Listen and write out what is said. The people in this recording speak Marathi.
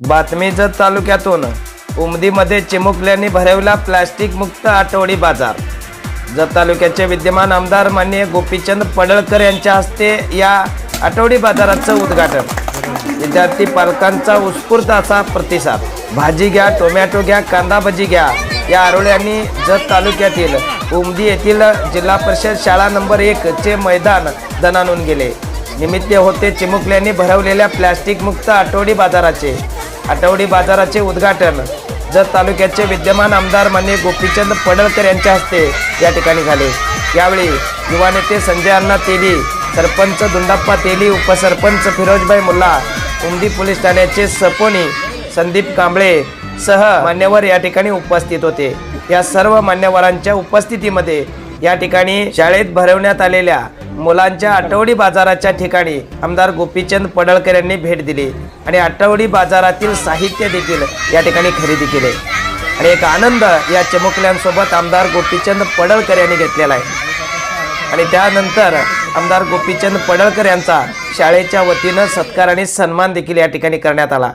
बातमी जत तालुक्यातून. उमदीमध्ये चिमुकल्यांनी भरवला प्लास्टिक मुक्त आठवडी बाजार. जत तालुक्याचे विद्यमान आमदार माननीय गोपीचंद पडळकर यांच्या हस्ते या आठवडी बाजाराचं उद्घाटन. विद्यार्थी पालकांचा उत्स्फूर्त असा प्रतिसाद. भाजी घ्या टोमॅटो घ्या कांदा भजी घ्या या आरोळ्यांनी जत तालुक्यातील उमदी येथील जिल्हा परिषद शाळा नंबर एक चे मैदान दणानून गेले. निमित्त होते चिमुकल्यांनी भरवलेल्या प्लॅस्टिकमुक्त आठवडी बाजाराचे. आठवडी बाजाराचे उद्घाटन. जत तालुक्याचे विद्यमान आमदार मान्य गोपीचंद पडळकर यांच्या हस्ते या ठिकाणी झाले. यावेळी युवा नेते संजय अण्णा तेली सरपंच दुंडाप्पा तेली उपसरपंच फिरोजभाई मुल्ला उमदी पोलीस ठाण्याचे सपोनी संदीप कांबळे सह मान्यवर या ठिकाणी उपस्थित होते. या सर्व मान्यवरांच्या उपस्थितीमध्ये या ठिकाणी शाळेत भरवण्यात आलेल्या मुलांच्या आठवडी बाजाराच्या ठिकाणी आमदार गोपीचंद पडळकर यांनी भेट दिली आणि आठवडी बाजारातील साहित्य देखील या ठिकाणी खरेदी केले. आणि एक आनंद या चिमुकल्यांसोबत आमदार गोपीचंद पडळकर यांनी घेतलेला आहे. आणि त्यानंतर आमदार गोपीचंद पडळकर यांचा शाळेच्या वतीनं सत्कार आणि सन्मान देखील या ठिकाणी करण्यात आला.